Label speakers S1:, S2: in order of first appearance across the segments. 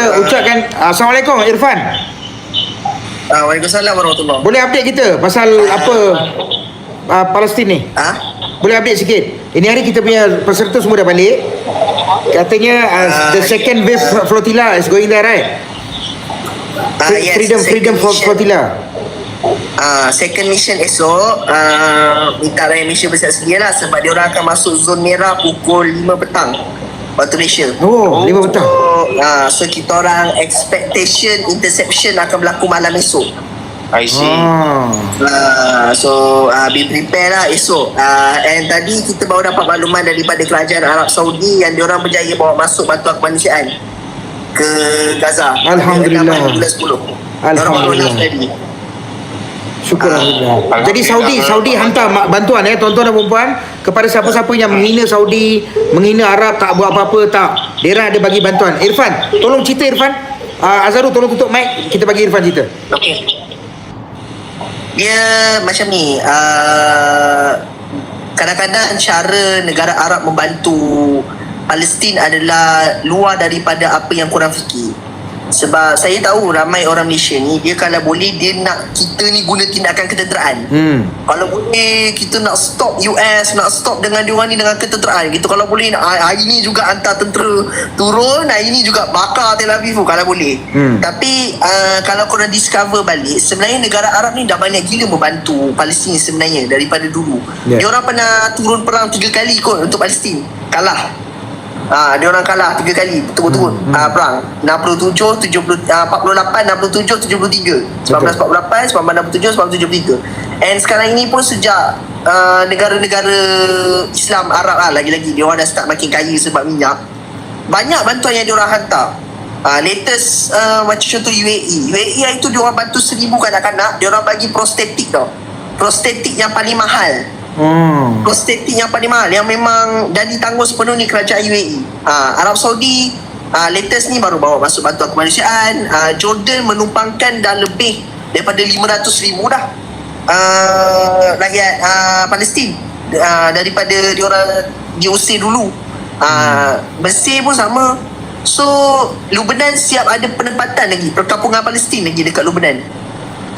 S1: kita ucapkan Assalamualaikum Irfan.
S2: Ah, Waalaikumsalam warahmatullahi
S1: Boleh update kita pasal apa uh, Palestin ni?
S2: Ah?
S1: Boleh update sikit. Ini hari kita punya peserta semua dah balik. Katanya uh, the second wave flotilla is going there right?
S2: Ah, yes,
S1: freedom freedom
S2: mission.
S1: flotilla.
S2: Ah, second mission esok ah, minta rakyat Malaysia bersiap sedia lah sebab dia orang akan masuk zon merah pukul 5 petang waktu Malaysia.
S1: Oh, lima petang.
S2: So, ah, so kita orang expectation interception akan berlaku malam esok.
S3: I see.
S1: Ah.
S2: Uh, so uh, be prepare lah esok uh, And tadi kita baru dapat makluman daripada kerajaan Arab Saudi Yang diorang berjaya bawa masuk bantuan kemanusiaan Ke Gaza
S1: Alhamdulillah.
S2: Pada bulan 10 Diorang baru
S1: Alhamdulillah.
S2: Announce tadi
S1: Syukur Alhamdulillah.
S3: Alhamdulillah.
S1: Jadi Saudi Saudi hantar bantuan eh tuan-tuan dan puan kepada siapa-siapa yang menghina Saudi, menghina Arab tak buat apa-apa tak. Dia orang ada bagi bantuan. Irfan, tolong cerita Irfan. Uh, Azharul tolong tutup mic kita bagi Irfan cerita.
S2: Okay Dia macam ni uh, Kadang-kadang cara negara Arab membantu Palestin adalah luar daripada apa yang korang fikir sebab saya tahu ramai orang Malaysia ni dia kalau boleh dia nak kita ni guna tindakan ketenteraan
S1: Hmm.
S2: kalau boleh kita nak stop US nak stop dengan diorang ni dengan ketenteraan gitu kalau boleh nak, ah, hari ni juga hantar tentera turun hari ni juga bakar Tel Aviv tu kalau boleh
S1: Hmm.
S2: tapi uh, kalau korang discover balik sebenarnya negara Arab ni dah banyak gila membantu Palestin sebenarnya daripada dulu
S1: Yeah.
S2: yeah. diorang pernah turun perang tiga kali kot untuk Palestin kalah Ah, dia orang kalah tiga kali. Betul-betul hmm, ah, perang. 67 70 ah, 48 67 73 1948 1967 1973 and sekarang ini pun sejak ah, negara-negara Islam Arab lah lagi-lagi dia orang dah start makin kaya sebab minyak. Banyak bantuan yang dia orang hantar. Ah, latest uh, macam contoh UAE UAE hari tu dia orang bantu seribu kanak-kanak dia orang bagi prostetik tau. Prostetik yang paling mahal
S1: Hmm.
S2: prostetik yang paling mahal yang memang dah ditanggung sepenuh ni kerajaan UAE. Ha, Arab Saudi ha, latest ni baru bawa masuk bantuan kemanusiaan. Ha, Jordan menumpangkan dah lebih daripada 500 ribu dah uh, rakyat uh, Palestin uh, daripada diorang diusir dulu. Uh, Mesir pun sama. So Lubnan siap ada penempatan lagi perkampungan Palestin lagi dekat Lubnan.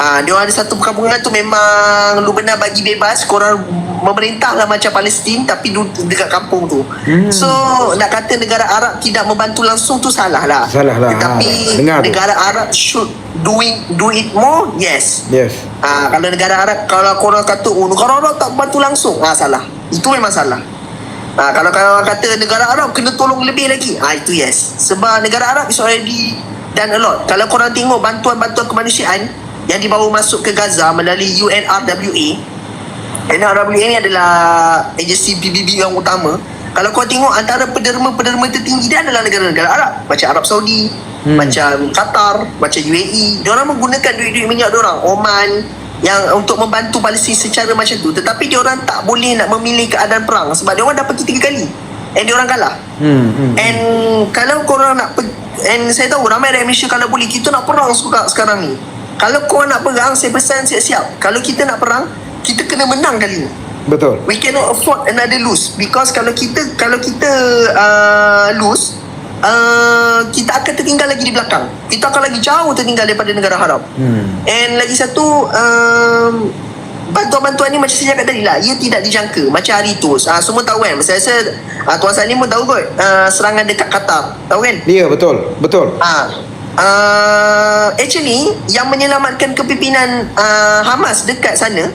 S2: Ah, dia orang ada satu perkampungan tu memang Lubnan bagi bebas korang memerintah lah macam Palestin tapi du- dekat kampung tu. Hmm. So nak kata negara Arab tidak membantu langsung tu salah lah.
S1: Salah lah.
S2: Tetapi
S1: Ha, dengar tu.
S2: negara Arab should doing do it more. Yes.
S1: Yes.
S2: Ah, kalau negara Arab kalau korang kata oh negara Arab tak bantu langsung, ah salah. Itu memang salah. Ah, kalau kalau kata negara Arab kena tolong lebih lagi, ah itu yes. Sebab negara Arab is already done a lot. Kalau korang tengok bantuan-bantuan kemanusiaan yang dibawa masuk ke Gaza melalui UNRWA, UNRWA ni adalah agensi PBB yang utama. Kalau kau tengok antara pederma-pederma tertinggi dia adalah negara-negara Arab. Macam Arab Saudi, hmm. macam Qatar, macam UAE. Diorang menggunakan duit-duit minyak diorang. Oman, yang untuk membantu Palestin secara macam tu. Tetapi diorang tak boleh nak memilih keadaan perang. Sebab diorang dah pergi tiga kali. And diorang kalah.
S1: Hmm. hmm.
S2: And kalau korang nak per- And saya tahu ramai rakyat Malaysia kalau boleh Kita nak perang suka sekarang ni Kalau korang nak perang Saya pesan siap-siap Kalau kita nak perang Kita kena menang kali ni.
S1: Betul.
S2: We cannot afford another lose. Because kalau kita Kalau kita uh, lose uh, Kita akan tertinggal lagi di belakang. Kita akan lagi jauh tertinggal daripada negara Arab
S1: Hmm.
S2: And lagi satu um, Bantuan-bantuan ni macam saya cakap tadi lah. Ia tidak dijangka. Macam hari tu uh, Semua tahu kan? Saya rasa uh, Tuan Salim pun tahu kot uh, Serangan dekat Qatar. Tahu kan?
S1: Ya, betul. Betul.
S2: Ah, uh, actually yang menyelamatkan kepimpinan uh, Hamas dekat sana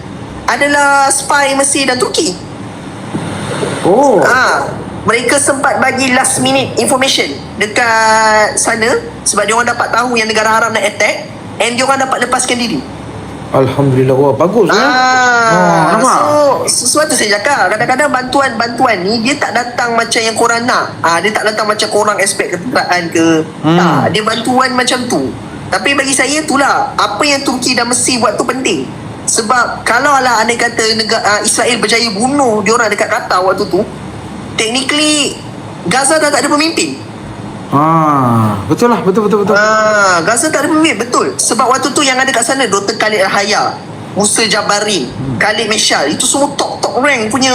S2: adalah spy Mesir dan Turki.
S1: Oh.
S2: Ah, mereka sempat bagi last minute information dekat sana sebab dia orang dapat tahu yang negara Arab nak attack and dia orang dapat lepaskan diri.
S1: Alhamdulillah. Wah, bagus. eh.
S2: Ah,
S1: nampak?
S2: so sesuatu saya cakap kadang-kadang bantuan-bantuan ni dia tak datang macam yang korang nak. Ah, dia tak datang macam korang expect ketenteraan ke.
S1: Hmm.
S2: Tak, dia bantuan macam tu. Tapi bagi saya itulah apa yang Turki dan Mesir buat tu penting. Sebab kalau lah andai kata negara uh, Israel berjaya bunuh dia orang dekat Qatar waktu tu, technically Gaza dah tak ada pemimpin.
S1: Ah, betul lah. Betul, betul, betul.
S2: Ah, Gaza tak ada betul. Sebab waktu tu yang ada kat sana Dr. Khalid Al-Haya, Musa Jabarin, hmm. Khalid Meshal, itu semua top top rank punya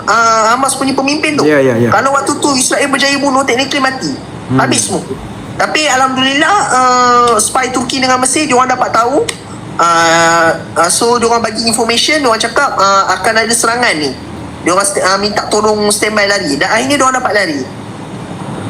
S2: uh, Hamas punya pemimpin tu.
S1: Ya, ya, ya.
S2: Kalau waktu tu Israel berjaya bunuh technically mati. Hmm. Habis semua. Tapi alhamdulillah uh, spy Turki dengan Mesir dia orang dapat tahu uh, uh, so dia orang bagi information dia orang cakap uh, akan ada serangan ni. Dia orang uh, minta tolong standby lari dan akhirnya dia orang dapat lari.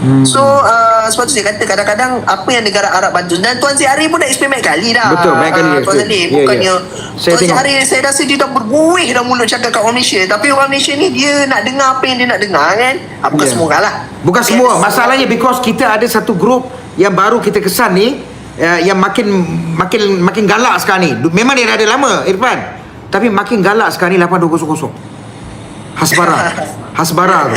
S2: Hmm. So uh, sebab tu saya kata kadang-kadang apa yang negara Arab bantu dan Tuan Zahari pun dah explain banyak kali dah.
S1: Betul, banyak kali dia
S2: Tuan
S1: explain.
S2: Zahari
S1: Ya,
S2: bukannya
S1: ya. Saya
S2: Tuan. Zahari saya rasa dia dah berbuih dah mulut cakap kat orang Malaysia tapi orang Malaysia ni dia nak dengar apa yang dia nak dengar kan. Ah, bukan
S1: Ya.
S2: semua lah.
S1: Bukan
S2: Dia
S1: semua. Masalahnya because kita ada satu grup yang baru kita kesan ni uh, yang makin makin makin galak sekarang ni. Memang dia dah ada lama Irfan. Tapi makin galak sekarang ni 8200. Hasbara. Hasbara tu.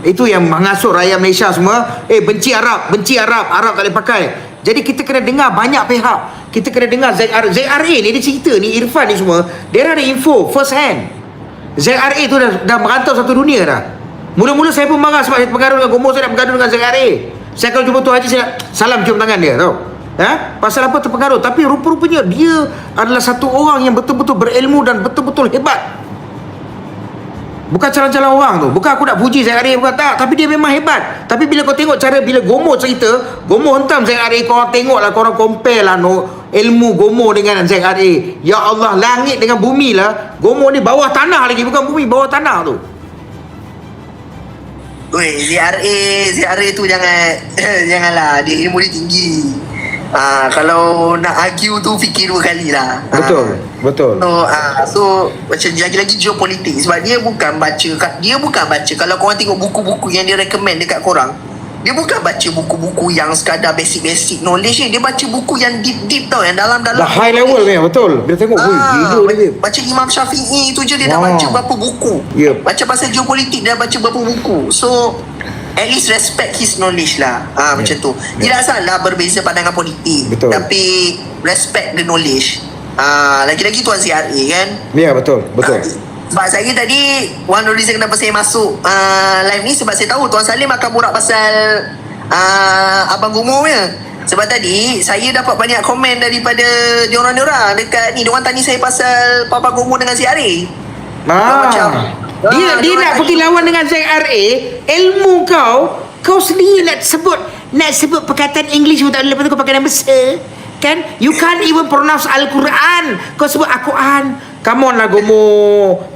S1: Itu yang mengasut rakyat Malaysia semua, eh benci Arab, benci Arab, Arab tak boleh pakai. Jadi kita kena dengar banyak pihak. Kita kena dengar ZR, ZRA ni dia cerita ni Irfan ni semua, dia ada info first hand. ZRA tu dah, dah merantau satu dunia dah. Mula-mula saya pun marah sebab saya terpengaruh dengan Gomo, saya nak bergaduh dengan ZRA. Saya kalau jumpa Tuan Haji, saya nak salam cium tangan dia tau. Ha? Pasal apa terpengaruh? Tapi rupa-rupanya dia adalah satu orang yang betul-betul berilmu dan betul-betul hebat. Bukan calon-calon orang tu. Bukan aku nak puji Zaid Arif Bukan. Tak Tapi dia memang hebat. Tapi bila kau tengok cara Bila Gomo cerita Gomo hentam Zaid Arif. Korang tengok lah Korang compare lah no, Ilmu Gomo dengan Zaid Arif. Ya Allah Langit dengan bumi lah. Gomo ni bawah tanah lagi Bukan bumi Bawah tanah tu.
S2: Weh, ZRA, ZRA tu jangan janganlah. Dia ilmu dia tinggi. Ah, kalau nak argue tu fikir dua kali lah.
S1: Betul Betul
S2: So, ah, so macam lagi-lagi geopolitik sebab dia bukan baca kat- dia bukan baca kalau korang tengok buku-buku yang dia recommend dekat korang dia bukan baca buku-buku yang sekadar basic-basic knowledge ni dia baca buku yang deep-deep tau yang dalam-dalam
S1: Dah high level ni Betul Bila tengok
S2: Ah,
S1: gila dia
S2: baca Imam Syafi'i tu je dia dah
S1: Wah.
S2: baca berapa buku.
S1: Yep.
S2: Baca pasal geopolitik dia dah baca berapa buku. So at least respect his knowledge lah. Ah macam tu. Tidak salah berbeza pandangan politik.
S1: Betul.
S2: Tapi respect the knowledge. Ah lagi-lagi tuan ZRA kan.
S1: Ya betul Betul
S2: Ah, sebab saya tadi One of the reason kenapa saya masuk uh, Live ni Sebab saya tahu Tuan Salim akan borak pasal uh, Abang Gumo punya Sebab tadi Saya dapat banyak komen Daripada Diorang-diorang Dekat ni Diorang tanya saya pasal Papa Gumo dengan si Ari
S1: Ah.
S2: Macam-
S1: dia
S2: Ah,
S1: dia
S2: dia
S1: nak pergi lawan dengan ZRA, ilmu kau kau sendiri nak sebut nak sebut perkataan English pun tak boleh lepas tu kau pakai nama se. Kan? You can't even pronounce Al-Quran. Kau sebut Al-Quran. Come on lah Gomo.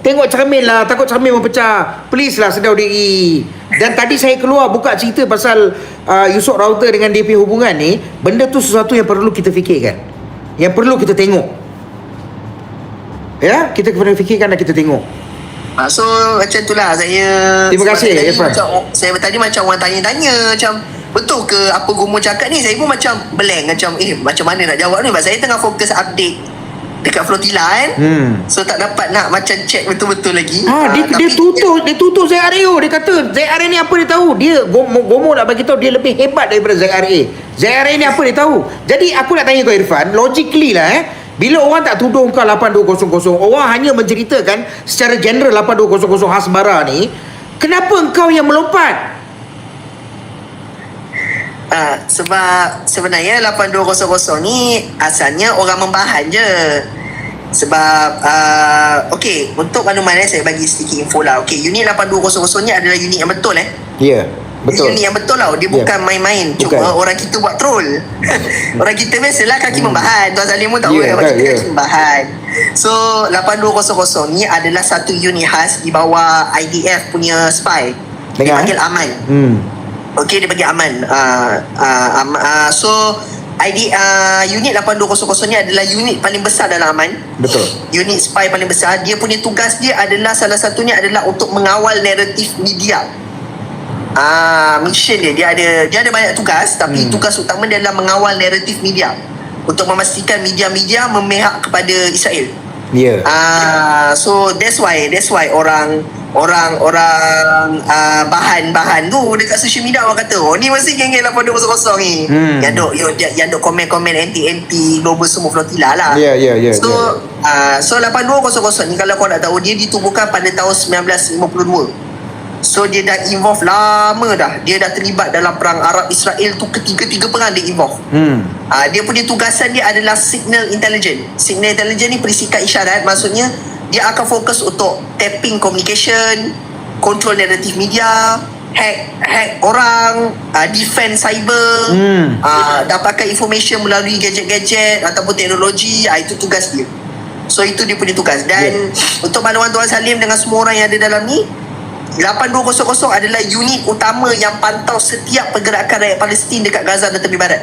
S1: Tengok cermin lah. Takut cermin pun pecah. Please lah sedar diri. Dan tadi saya keluar buka cerita pasal uh, Yusof Router dengan punya hubungan ni. Benda tu sesuatu yang perlu kita fikirkan. Yang perlu kita tengok. Ya, kita kena fikirkan dan kita tengok.
S2: Ah, So macam tu lah Saya
S1: Terima kasih, Irfan.
S2: macam, Saya tadi macam orang tanya-tanya Macam Betul ke apa Gumo cakap ni? Saya pun macam blank Macam eh macam mana nak jawab ni? Sebab saya tengah fokus update Dekat Flotilla kan?
S1: Hmm.
S2: So tak dapat nak macam check betul-betul lagi.
S1: Ha, dia,
S2: Ah,
S1: dia tutup dia tutup ZRA Dia kata ZRA ni apa dia tahu? Dia Gomo, Gomo nak bagi tahu Dia lebih hebat daripada ZRA ZRA ni apa dia tahu? Jadi aku nak tanya kau Irfan Logically lah eh bila orang tak tuduh kau 8200 Orang hanya menceritakan Secara general 8200 Hasbara ni Kenapa engkau yang melompat
S2: Ah, sebab sebenarnya 8200 ni asalnya orang membahan je. Sebab uh, okey, untuk makluman eh, saya bagi sedikit info lah. Okey, unit 8200 ni adalah unit yang betul eh.
S1: Ya yeah, betul
S2: Unit yang betul tau. Dia
S1: Ya.
S2: bukan main-main. Cuma
S1: Bukan.
S2: orang kita buat troll. orang kita biasalah kaki membahan. Tuan Salim pun tahu
S1: Ya,
S2: yeah,
S1: kan,
S2: kita
S1: ya.
S2: kaki membahan. So 8200 ni adalah satu unit khas di bawah IDF punya spy.
S1: Dengar,
S2: Dia panggil
S1: eh?
S2: Aman.
S1: hmm.
S2: Okey dia bagi aman. Uh, uh, um, uh, so ID uh, unit 8200 ni adalah unit paling besar dalam aman.
S1: Betul
S2: Unit spy paling besar. Dia punya tugas dia adalah salah satunya adalah untuk mengawal naratif media. Ah, uh, mission dia dia ada dia ada banyak tugas tapi
S1: Hmm.
S2: tugas utama dia adalah mengawal naratif media untuk memastikan media-media memihak kepada Israel.
S1: Ya yeah.
S2: Ah, so that's why that's why orang orang orang uh, bahan-bahan tu dekat social media orang kata oh ni mesti geng-geng 8200 ni.
S1: Hmm.
S2: Yang dok yang, yang dok komen-komen anti-anti global semua flotilla lah.
S1: Ya, ya, ya,
S2: So
S1: ya.
S2: uh, so 8200 ni kalau kau nak tahu dia ditubuhkan pada tahun 1952. So dia dah involve lama dah. Dia dah terlibat dalam perang Arab Israel tu ketiga-tiga perang dia involve.
S1: hmm.
S2: Uh, dia punya tugasan dia adalah signal intelligence. Signal intelligence ni perisikat isyarat maksudnya dia akan fokus untuk tapping communication, control naratif media, hack hack orang uh, defend cyber
S1: Hmm.
S2: uh, dapatkan information melalui gadget-gadget ataupun teknologi uh, itu tugas dia so itu dia punya tugas dan untuk makluman Tuan Salim dengan semua orang yang ada dalam ni 8200 adalah unit utama yang pantau setiap pergerakan rakyat Palestin dekat Gaza dan tepi barat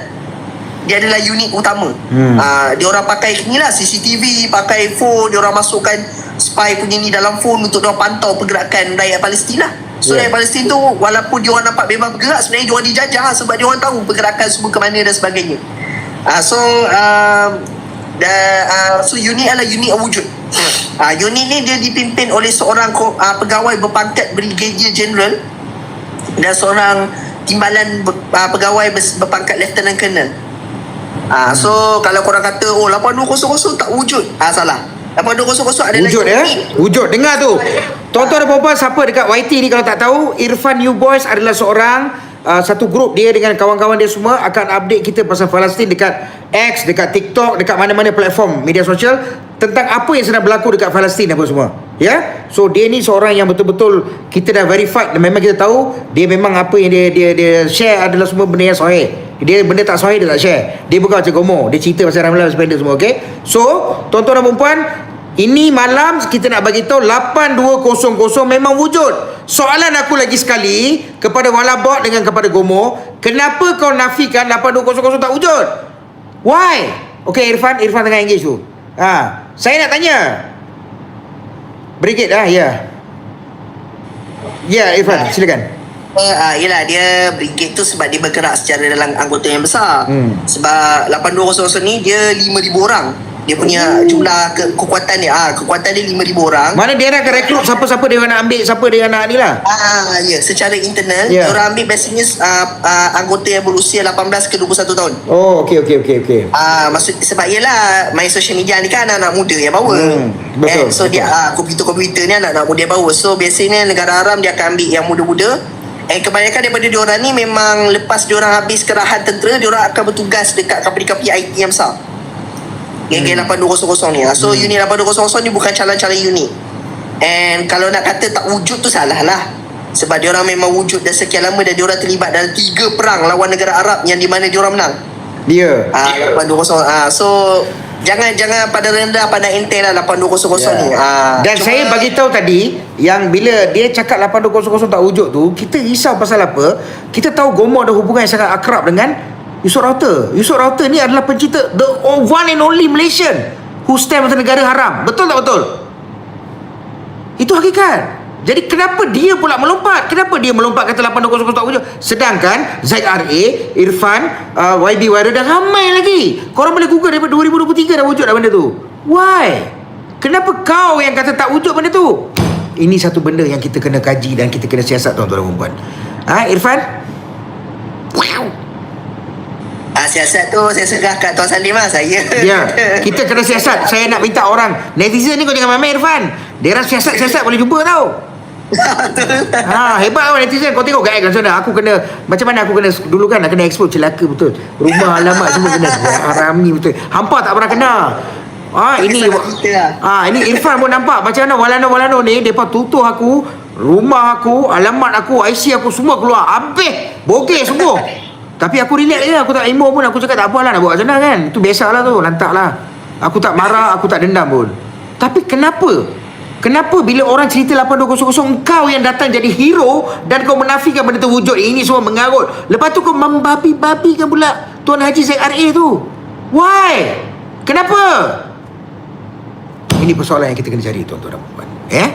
S2: dia adalah unit utama
S1: Hmm.
S2: uh, dia orang pakai ni lah CCTV pakai phone dia orang masukkan spy punya ni dalam phone untuk dia pantau pergerakan rakyat Palestin lah so
S1: Yeah.
S2: rakyat Palestin tu walaupun dia orang nampak memang bergerak sebenarnya dia orang dijajah lah sebab dia orang tahu pergerakan semua ke mana dan sebagainya uh, so um, the, uh, so unit adalah unit wujud uh, unit ni dia dipimpin oleh seorang uh, pegawai berpangkat brigadier general dan seorang timbalan uh, pegawai berpangkat lieutenant colonel Ah, so kalau korang kata oh 8200 tak wujud. Ah salah. 8200 adalah
S1: Wujud ya
S2: unit.
S1: Wujud Dengar tu Tuan-tuan dan puan Siapa dekat YT ni Kalau tak tahu Irfan New Boys adalah seorang uh, Satu grup dia Dengan kawan-kawan dia semua Akan update kita Pasal Palestin Dekat X Dekat TikTok Dekat mana-mana platform Media sosial Tentang apa yang sedang berlaku Dekat Palestin Apa semua. Ya? So dia ni seorang yang betul-betul Kita dah verified Dan memang kita tahu Dia memang apa yang dia Dia, dia share adalah semua benda yang sahih. Dia benda tak sahih dia tak share. Dia bukan macam Gomo. Dia cerita pasal Ramlan Spender semua okay? So Tuan-tuan dan perempuan ini malam kita nak bagi tahu 8200 memang wujud. Soalan aku lagi sekali kepada Walabot dengan kepada Gomo, kenapa kau nafikan 8200 tak wujud? Why? Okay Irfan, Irfan tengah engage tu. Ha, saya nak tanya. Brigade ah, ya. Ya Irfan, silakan.
S2: Uh, yelah dia brigade tu sebab dia bergerak secara dalam anggota yang besar.
S1: Hmm.
S2: Sebab 8200 ni dia 5000 orang. Dia punya jumlah ke, kekuatan dia ah kekuatan dia 5000 orang.
S1: Mana dia nak rekrut siapa-siapa dia nak ambil, siapa dia nak ni lah.
S2: Ah ya, secara internal yeah. orang ambil biasanya uh, uh, anggota yang berusia 18 ke 21 tahun.
S1: Oh, okey okey okey okey.
S2: Ah maksud sebab ialah main social media ni kan anak-anak muda yang bawa.
S1: Hmm, betul,
S2: Eh, so dia
S1: betul.
S2: ah komputer-komputer ni anak-anak muda yang bawa. So biasanya negara Arab dia akan ambil yang muda-muda. Eh kebanyakan daripada diorang ni memang lepas diorang habis kerahan tentera, diorang akan bertugas dekat company-company IT yang besar. Geng-geng 8200 ni. ah. So unit 8200 ni bukan calon-calon unit. And kalau nak kata tak wujud tu salah lah. Sebab diorang memang wujud dah sekian lama dan diorang terlibat dalam tiga perang lawan negara Arab yang di mana diorang menang.
S1: Dia.
S2: Ah, 8200. Ah, so jangan jangan pada rendah pada enteng lah 8200 ni. Ah,
S1: Dan
S2: cuma-
S1: saya bagi tahu tadi yang bila dia cakap 8200 tak wujud tu, kita risau pasal apa? Kita tahu Gomo ada hubungan yang sangat akrab dengan Yusof Rauter. Yusof Rauter ni adalah pencipta the one and only Malaysian who stand untuk negara haram. Betul tak betul? Itu hakikat. Jadi kenapa dia pula melompat? Kenapa dia melompat kata 8200 tak wujud? Sedangkan Zaid RA, Irfan, uh, YB Wara dan ramai lagi. Korang boleh google daripada 2023 dah wujud dah benda tu. Why? Kenapa kau yang kata tak wujud benda tu? Ini satu benda yang kita kena kaji dan kita kena siasat tuan-tuan dan perempuan. Ha, Irfan? Wow.
S2: Ah, siasat tu saya serah kat Tuan Salim lah saya.
S1: Ya, kita kena siasat. Saya nak minta orang netizen ni kau jangan main Irfan. Dia orang siasat-siasat boleh jumpa tau. ha, hebat kau netizen Kau tengok kat sana Aku kena Macam mana aku kena Dulu kan nak kena expose Celaka betul Rumah alamat semua kena Harami betul Hampa tak pernah kena Ah ini
S2: Salah kita lah.
S1: ah ini Irfan pun nampak macam mana walano-walano ni depa tutup aku, rumah aku, alamat aku, IC aku semua keluar. Habis bogey semua. Tapi aku relax je Aku tak emo pun Aku cakap tak apalah nak buat macam mana kan Itu biasalah tu Lantak lah Aku tak marah Aku tak dendam pun Tapi kenapa Kenapa bila orang cerita 8200 Kau yang datang jadi hero Dan kau menafikan benda wujud Ini semua mengarut Lepas tu kau membabi-babikan pula Tuan Haji ZRA tu Why? Kenapa? Ini persoalan yang kita kena cari tuan-tuan dan puan. Eh?